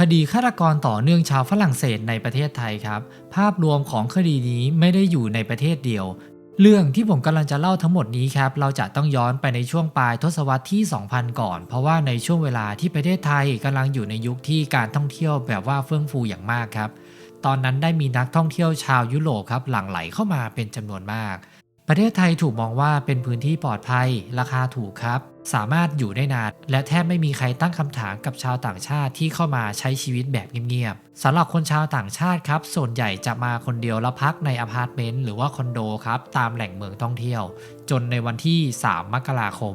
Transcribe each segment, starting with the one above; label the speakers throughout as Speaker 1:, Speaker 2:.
Speaker 1: คดีฆาตกรต่อเนื่องชาวฝรั่งเศสในประเทศไทยครับ ภาพรวมของคดีนี้ไม่ได้อยู่ในประเทศเดียว เรื่องที่ผมกำลังจะเล่าทั้งหมดนี้ครับ เราจะต้องย้อนไปในช่วงปลายทศวรรษที่ 2000 ก่อน เพราะว่าในช่วงเวลาที่ประเทศไทยกำลังอยู่ในยุคที่การท่องเที่ยวแบบว่าเฟื่องฟูอย่างมากครับ ตอนนั้นได้มีนักท่องเที่ยวชาวยุโรปครับหลั่งไหลเข้ามาเป็นจำนวนมาก ประเทศไทยถูกมองว่าเป็นพื้นที่ปลอดภัย ราคาถูกครับ สามารถอยู่ได้นาน และแทบไม่มีใครตั้งคำถามกับชาวต่างชาติที่เข้ามาใช้ชีวิตแบบเงียบๆสำหรับคนชาวต่างชาติครับ ส่วนใหญ่จะมาคนเดียวแล้วพักในอพาร์ตเมนต์หรือว่าคอนโดครับตามแหล่งเมืองท่องเที่ยว จนในวันที่ 3 มกราคม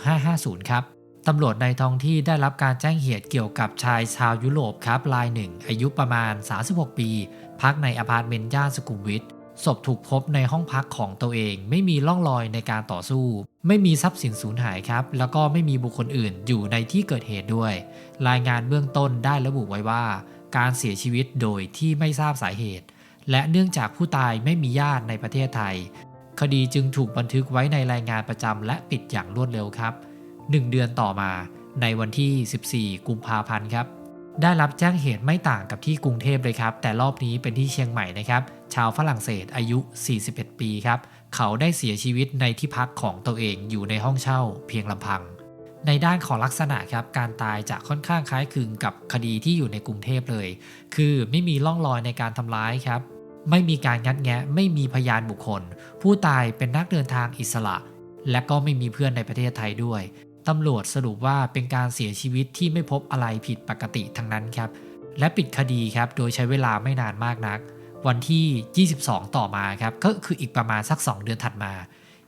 Speaker 1: 2550 ครับตำรวจในท้องที่ได้รับการแจ้งเหตุเกี่ยวกับชายชาวยุโรปครับรายหนึ่งอายุประมาณ 36 ปี พักในอพาร์ตเมนต์ย่านสุขุมวิท ศพถูกพบในห้องพักของตัวเอง ไม่มีร่องรอยในการต่อสู้ ไม่มีทรัพย์สินสูญหายครับ แล้วก็ไม่มีบุคคลอื่นอยู่ในที่เกิดเหตุด้วย รายงานเบื้องต้นได้ระบุไว้ว่า การเสียชีวิตโดยที่ไม่ทราบสาเหตุ และเนื่องจากผู้ตายไม่มีญาติในประเทศไทย คดีจึงถูกบันทึกไว้ในรายงานประจำและปิดอย่างรวดเร็วครับ 1 เดือนต่อมา ในวันที่ 14 กุมภาพันธ์ครับ ได้รับแจ้งเหตุไม่ต่างกับที่กรุงเทพเลยครับ แต่รอบนี้เป็นที่เชียงใหม่นะครับ ชาวฝรั่งเศสอายุ 41 ปีครับ เขาได้เสียชีวิตในที่พักของตัวเองอยู่ในห้องเช่าเพียงลำพัง ในด้านของลักษณะครับ การตายจะค่อนข้างคล้ายคลึงกับคดีที่อยู่ในกรุงเทพเลย คือไม่มีร่องรอยในการทำร้ายครับ ไม่มีการงัดแงะ ไม่มีพยานบุคคล ผู้ตายเป็นนักเดินทางอิสระ และก็ไม่มีเพื่อนในประเทศไทยด้วย ตำรวจสรุปว่าเป็นการเสียชีวิตที่ไม่พบอะไรผิดปกติทั้งนั้นครับ และปิดคดีครับ โดยใช้เวลาไม่นานมากนัก วันที่ 22 ต่อมาครับ ก็คืออีกประมาณสัก 2 เดือนถัดมา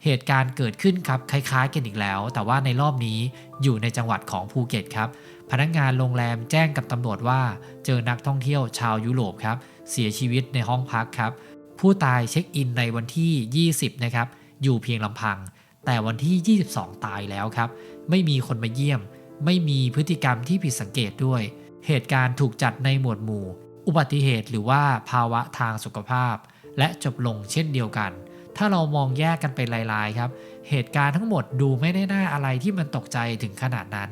Speaker 1: เหตุการณ์เกิดขึ้นครับคล้ายๆกันอีกแล้ว แต่ว่าในรอบนี้อยู่ในจังหวัดของภูเก็ตครับ พนักงานโรงแรมแจ้งกับตำรวจว่าเจอนักท่องเที่ยวชาวยุโรปครับ เสียชีวิตในห้องพักครับ ผู้ตายเช็คอินในวันที่ 20 นะครับ อยู่เพียงลำพัง แต่วันที่ 22 ตายแล้วครับ ไม่มีคนมาเยี่ยม ไม่มีพฤติกรรมที่ผิดสังเกตด้วย เหตุการณ์ถูกจัดในหมวดหมู่ อุบัติเหตุหรือว่าภาวะทางสุขภาพ และจบลงเช่นเดียวกัน ถ้าเรามองแยกกันเป็นลายๆครับ เหตุการณ์ทั้งหมดดูไม่ได้น่าอะไรที่มันตกใจถึงขนาดนั้น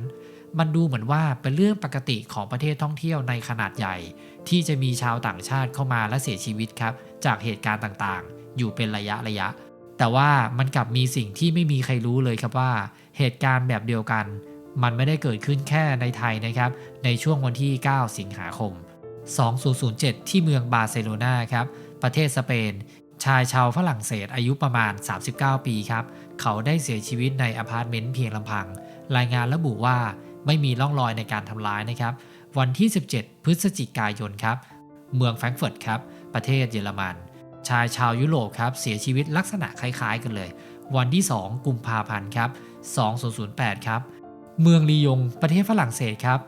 Speaker 1: มันดูเหมือนว่าเป็นเรื่องปกติของประเทศท่องเที่ยวในขนาดใหญ่ ที่จะมีชาวต่างชาติเข้ามาและเสียชีวิตครับ จากเหตุการณ์ต่างๆ อยู่เป็นระยะระยะ แต่ว่ามันกลับมีสิ่งที่ไม่มีใครรู้เลยครับว่าเหตุการณ์แบบเดียวกัน มันไม่ได้เกิดขึ้นแค่ในไทยนะครับ ในช่วงวันที่ 9 สิงหาคม 2007 ที่เมืองบาร์เซโลนาครับ ประเทศสเปน ชายชาวฝรั่งเศสอายุประมาณ 39 ปีครับ เขาได้เสียชีวิตในอพาร์ตเมนต์เพียงลำพัง รายงานระบุว่าไม่มีร่องรอยในการทำร้ายนะครับ วันที่ 17 พฤศจิกายนครับ เมืองแฟรงก์เฟิร์ตครับ ประเทศเยอรมัน ชายชาวยุโรปครับเสียชีวิตลักษณะคล้ายๆกันเลย วันที่ 2 กุมภาพันธ์ครับ2008 ครับ เมืองลียงประเทศฝรั่งเศสครับ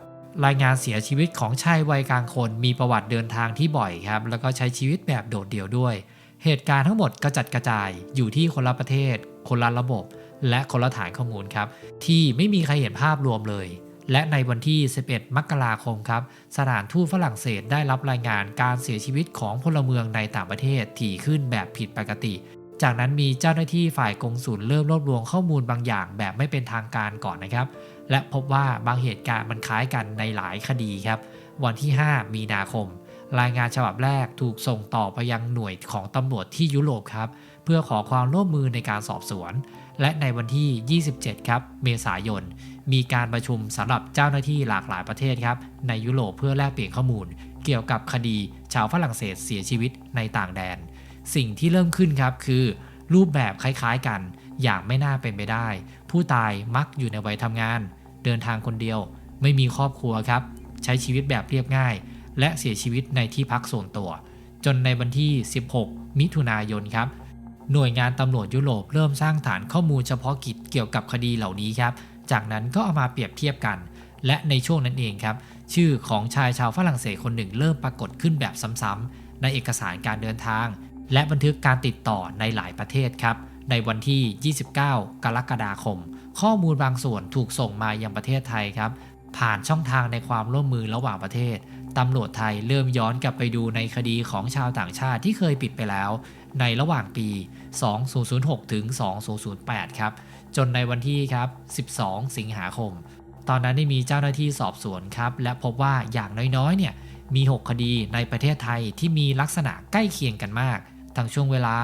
Speaker 1: รายงานเสียชีวิตของชายวัยกลางคน มีประวัติเดินทางที่บ่อยครับ แล้วก็ใช้ชีวิตแบบโดดเดี่ยวด้วย เหตุการณ์ทั้งหมดกระจัดกระจายอยู่ที่คนละประเทศ คนละระบบ และคนละฐานข้อมูลครับ ที่ไม่มีใครเห็นภาพรวมเลย และในวันที่ 11 มกราคมครับ สถานทูตฝรั่งเศสได้รับรายงานการเสียชีวิตของพลเมืองในต่างประเทศถี่ขึ้นแบบผิดปกติ จากนั้นมีเจ้าหน้าที่ฝ่ายกงสุลเริ่มรวบรวมข้อมูลบางอย่างแบบไม่เป็นทางการก่อนนะครับ และพบว่าบางเหตุการณ์มันคล้ายกันในหลายคดีครับ วันที่ 5 มีนาคม รายงานฉบับแรกถูกส่งต่อไปยังหน่วยของตำรวจที่ยุโรปครับ เพื่อขอความร่วมมือในการสอบสวน และในวันที่ 27 ครับ เมษายน มีการประชุมสำหรับเจ้าหน้าที่หลากหลายประเทศครับ ในยุโรปเพื่อแลกเปลี่ยนข้อมูล เกี่ยวกับคดีชาวฝรั่งเศสเสียชีวิตในต่างแดน สิ่งที่เริ่มขึ้นครับคือรูปแบบคล้ายๆกัน อย่างไม่น่าเป็นไปได้ ผู้ตายมักอยู่ในวัยทำงาน เดินทางคนเดียว ไม่มีครอบครัวครับ ใช้ชีวิตแบบเรียบง่าย และเสียชีวิตในที่พักส่วนตัว จนในวันที่ 16 มิถุนายนครับ หน่วยงานตำรวจยุโรปเริ่มสร้างฐานข้อมูลเฉพาะกิจเกี่ยวกับคดีเหล่านี้ครับ จากนั้นก็เอามาเปรียบเทียบกัน และในช่วงนั้นเองครับ ชื่อของชายชาวฝรั่งเศสคนหนึ่งเริ่มปรากฏขึ้นแบบซ้ำๆในเอกสารการเดินทาง และบันทึกการติดต่อในหลายประเทศครับ ในวันที่ 29 กรกฎาคม ข้อมูลบางส่วนถูกส่งมายังประเทศไทยครับ ผ่านช่องทางในความร่วมมือระหว่างประเทศ ตำรวจไทยเริ่มย้อนกลับไปดูในคดีของชาวต่างชาติที่เคยปิดไปแล้ว ในระหว่างปี 2006 ถึง 2008 ครับ จนในวันที่ครับ 12 สิงหาคม ตอนนั้นได้มีเจ้าหน้าที่สอบสวนครับ และพบว่าอย่างน้อยๆ เนี่ยมี 6 คดีในประเทศไทยที่มีลักษณะใกล้เคียงกันมาก ทั้งช่วงเวลา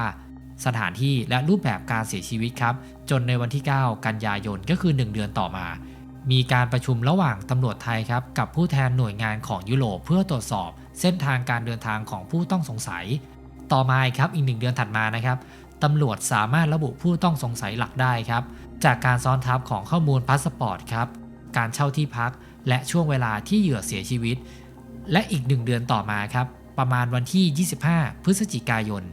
Speaker 1: สถานที่และรูปแบบการเสียชีวิตครับ จนในวันที่ 9 กันยายนก็คือ 1 เดือนต่อมา มีการประชุมระหว่างตำรวจไทยครับกับผู้แทนหน่วยงานของยุโรปเพื่อตรวจสอบ เส้นทางการเดินทางของผู้ต้องสงสัย ต่อมาครับอีกหนึ่งเดือนถัดมานะครับตำรวจสามารถระบุผู้ต้องสงสัยหลักได้ครับ จากการซ้อนทับของข้อมูลพาสปอร์ตครับการเช่าที่พัก และช่วงเวลาที่เหยื่อเสียชีวิต และอีกหนึ่งเดือนต่อมาครับประมาณวันที่ 25 พฤศจิกายน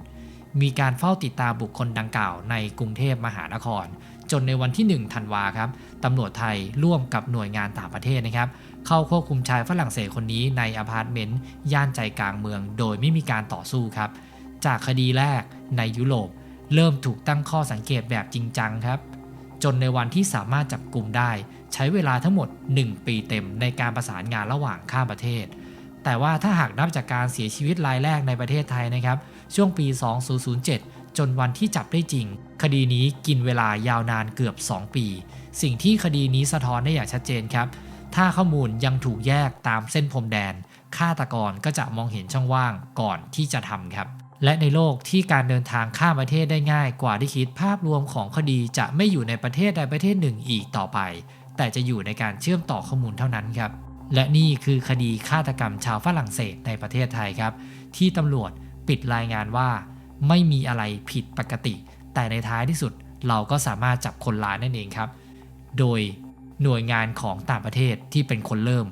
Speaker 1: มีการเฝ้าติดตามบุคคลดังกล่าวในกรุงเทพมหานคร จนในวันที่ 1 ธันวาครับตำรวจไทยร่วมกับหน่วยงานต่างประเทศนะครับ เข้าควบคุมชายฝรั่งเศสคนนี้ในอพาร์ตเมนต์ย่านใจกลางเมือง โดยไม่มีการต่อสู้ครับ จากคดีแรกในยุโรป เริ่มถูกตั้งข้อสังเกตแบบจริงจังครับ จนในวันที่สามารถจับกลุ่มได้ ใช้เวลาทั้งหมด 1 ปีเต็มในการประสานงานระหว่างข้ามประเทศ แต่ว่าถ้าหากนับจากการเสียชีวิตรายแรกในประเทศไทยนะครับ ช่วงปี 2007 จนวันที่จับได้จริง คดีนี้กินเวลายาวนานเกือบ 2 ปี สิ่งที่คดีนี้สะท้อนได้อย่างชัดเจนครับ ถ้าข้อมูลยังถูกแยกตามเส้นพรมแดนฆาตกรก็จะมองเห็นช่องว่างก่อนที่จะทำครับ และในโลกที่การเดินทางข้ามประเทศได้ง่ายกว่าที่คิดภาพรวมของคดีจะไม่อยู่ในประเทศใดประเทศหนึ่งอีกต่อไป แต่จะอยู่ในการเชื่อมต่อข้อมูลเท่านั้นครับ และนี่คือคดีฆาตกรรมชาวฝรั่งเศสในประเทศไทยครับ ที่ตำรวจปิดรายงานว่า ไม่มีอะไรผิดปกติ แต่ในท้ายที่สุดเราก็สามารถจับคนร้ายนั่นเองครับ โดยหน่วยงานของต่างประเทศที่เป็นคนเริ่ม